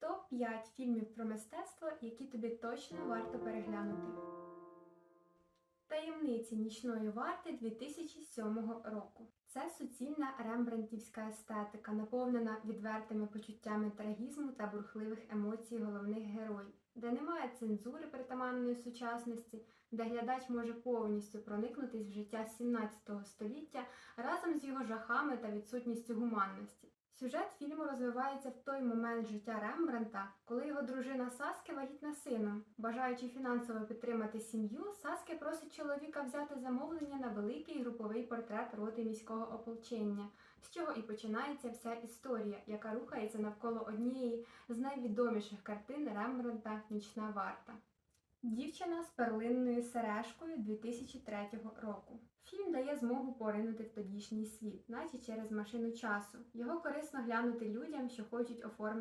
Топ-5 фільмів про мистецтво, які тобі точно варто переглянути. Таємниці нічної варти 2007 року. Це суцільна рембрандтівська естетика, наповнена відвертими почуттями трагізму та бурхливих емоцій головних героїв, де немає цензури притаманної сучасності, де глядач може повністю проникнутись в життя 17 століття разом з його жахами та відсутністю гуманності. Сюжет фільму розвивається в той момент життя Рембранта, коли його дружина Саске вагітна сином. Бажаючи фінансово підтримати сім'ю, Саске просить чоловіка взяти замовлення на великий груповий портрет роти міського ополчення, з чого і починається вся історія, яка рухається навколо однієї з найвідоміших картин Рембранта Нічна варта. Дівчина з перлинною сережкою 2003 року. Фільм дає змогу поринути в тодішній світ, наче через машину часу. Його корисно глянути людям, що хочуть оформити.